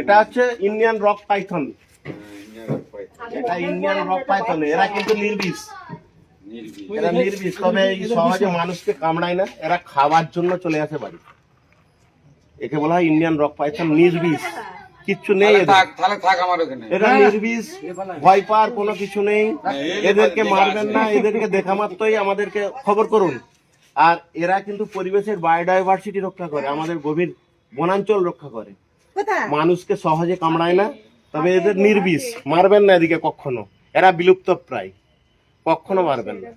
এটা হচ্ছে Indian rock python এটা ইন্ডিয়ান রক পাইথন এরা কিন্তু নির্বিষ। এরা নির্বিষ তবে এই সহজে মানুষকে কামড়ায় না এরা খাবার জন্য চলে আসে বাড়ি একে বলা হয় ইন্ডিয়ান রক পাইথন নির্বিষ। কিচ্ছু নেই তাহলে এদের। থাক আমার ওখানে। এরা নির্বিষ ভয় পাওয়ার কোনো কিছু নেই। এদেরকে মারবেন না এদেরকে দেখা মাত্রই আমাদেরকে খবর করুন। আর এরা কিন্তু পরিবেশের বায়োডাইভার্সিটি রক্ষা করে আমাদের গভীর বনাঞ্চল রক্ষা করে। মানুষকে সহজে কামড়ায় না তবে এদের নির্বিষ। মারবেন না এদিকে কখনো। এরা বিলুপ্ত প্রায়। কখনো মারবেন না।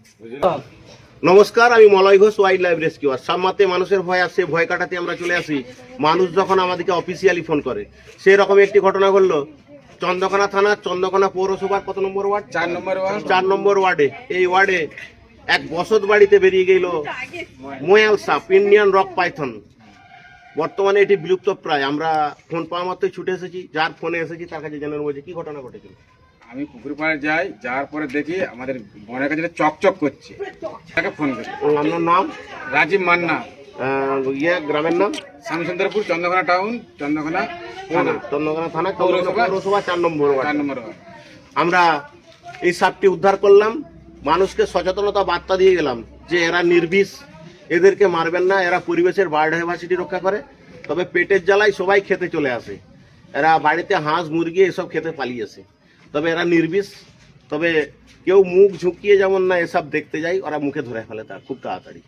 নমস্কার আমি Malay Ghosh wild life rescuer. সামমাতে মানুষের ভয় আসছে ভয় কাটাতে আমরা চলে আসি। মানুষ যখন আমাদেরকে অফিসিয়ালি ফোন করে। সেই রকম একটি ঘটনা ঘটলো। চন্দ্রকোনা থানা চন্দ্রকোনা পৌরসভার কত নম্বর ওয়ার্ড? চার নম্বর ওয়ার্ড। চার নম্বর ওয়ার্ডে। এই ওয়ার্ডে এক বসত বাড়িতে বেরিয়ে গেল মোয়াল সাপ ইন্ডিয়ান রক পাইথন বর্তমানে এটি বিলুপ্ত প্রায়। আমরা ফোন পাওয়া মাত্রই ছুটে এসেছি যার ফোনে এসেছি তার কাছে জেনে নেব যে কি ঘটনা ঘটেছিল আমি পুকুর পাড়ে যাই যাওয়ার পরে দেখি আমাদের বনের কাছে চকচক করছে। তাকে ফোন করি। আপনার নাম? রাজীব মান্না। ইয়ে গ্রামের নাম? শ্যামচন্দ্রপুর চন্দ্রকোনা টাউন চন্দ্রকোনা থানা। চন্দ্রকোনা থানা। পৌরসভা? চার নম্বর চার নম্বর আমরা এই সাপটি উদ্ধার করলাম। মানুষকে সচেতনতা বার্তা দিয়ে গেলাম যে এরা নির্বিষ। এদেরকে মারবেন না, এরা পরিবেশের বায়োডাইভার্সিটি রক্ষা করে। তবে পেটের জ্বালায় সবাই খেতে চলে আসে। এরা বাড়িতে হাঁস, মুরগি এসব খেতে পালিয়েছে। তবে এরা নির্বিষ। তবে কেউ মুখ ঝুঁকিয়ে যেমন না এসব দেখতে যায়, ওরা মুখে ধরে ফেলে তা খুব তাড়াতাড়ি।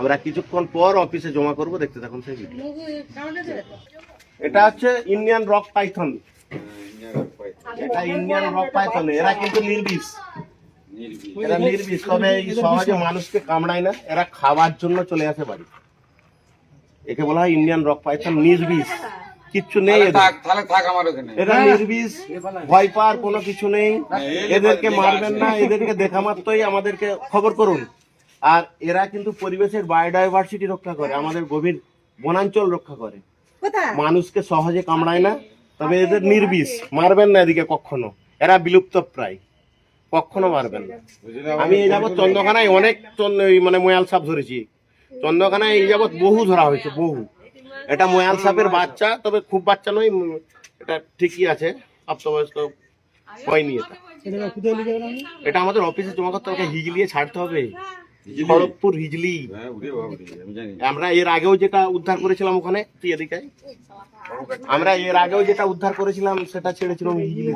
আমরা কিছুক্ষণ পর অফিসে জমা করব, দেখতে থাকুন সেই ভিডিও এটা হচ্ছে ইন্ডিয়ান রক পাইথন এটা ইন্ডিয়ান রক পাইথন এরা কিন্তু নির্বিষ। এরা নির্বিষ। তবে এই সহজে মানুষকে কামড়ায় না এরা খাবার জন্য চলে আসে বাড়ি। একে বলা হয় ইন্ডিয়ান রক পাইথন নির্বিষ। কিচ্ছু নেই এরা নির্বিষ ভয় পাওয়ার কোনো কিছু নেই। এদেরকে মারবেন না এদেরকে দেখা মাত্রই আমাদেরকে খবর করুন। আর এরা কিন্তু পরিবেশের বায়োডাইভার্সিটি রক্ষা করে আমাদের গভীর বনাঞ্চল রক্ষা করে। মানুষকে সহজে কামড়ায় না তবে এদের নির্বিষ। মারবেন না এদিকে কখনো। এরা বিলুপ্ত প্রায় কখনো পারবেন না। আমি এই যাবৎ চন্দ্রখানায় অনেক মানে ময়াল সাপ ধরেছি। চন্দ্রখানায় এই যাবৎ বহু ধরা হয়েছে বহু। এটা ময়াল সাপের বাচ্চা তবে খুব বাচ্চা নয় এটা ঠিকই আছে প্রাপ্তবয়স্ক হয়নি এটা। এটা আমাদের অফিসে তোমাকে তোমাকে হিগলিয়ে ছাড়তে হবে। খড়গপুর হিজলি। আমরা এর আগেও যেটা উদ্ধার করেছিলাম ওখানে তুই এদিকে আমরা এর আগেও যেটা উদ্ধার করেছিলাম সেটা ছেড়েছিলাম হাত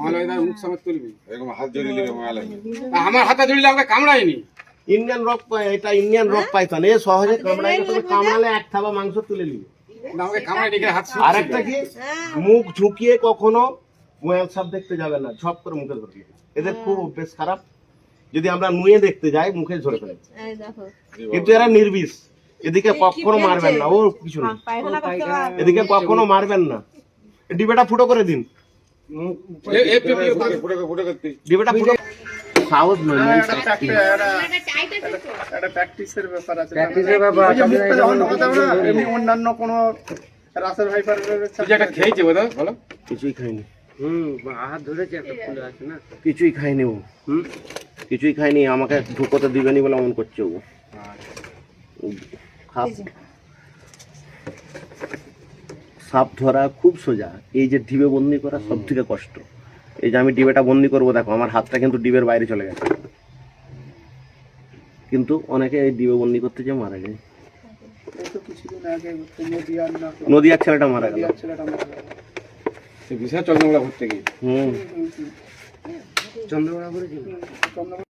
আমার হাতে জড়িলে আমাকে কামড়ায়নি ইন্ডিয়ান রক পাই- এটা ইন্ডিয়ান রক পাইথন এ সহজে তবে কামড়ালে এক থাবা মাংস তুলে নিবে। কিন্তু আমাকে কামড়ায়নি এখানে হাত আর একটা কি? মুখ ঝুঁকিয়ে কখনো মোয়াল সাপ দেখতে যাবে না। ঝপ করে মুখে ধরবে। এদের খুব অভ্যেস খারাপ। যদি আমরা নুয়ে দেখতে যাই মুখে ধরে ফেলে এই কিন্তু এরা নির্বিষ। এদিকে কখনো মারবেন না ও কিছু না। হবে। এদিকে কখনো মারবেন না। ডিবেটা ফুটো করে দিন। ডিবেটা ফুটো সাহস নয় মেন না, খেয়েছে বলো। কিছুই খাইনি। কিছুই খাইনি ও। হুম? কিছুই খাইনি আমাকে ঢুকোতে দিবেনি বলে অমন করছে ও। সাপ সাপ ধরা খুব সোজা। এই যে ডিবে বন্দি করা সব থেকে কষ্ট। এই যে আমি ডিবেটা বন্দি করব দেখো আমার হাতটা কিন্তু ডিবের বাইরে চলে গেছে। কিন্তু অনেকে এই ডিবে বন্দি করতে যে মারা যায়। নদিয়ার ছেলেটা মারা গেল। ছেলেটা মারা গেল। বিশাল চন্দ্রমোলা ঘুরতে গিয়ে। হুম। হুম। চন্দ্রকোনা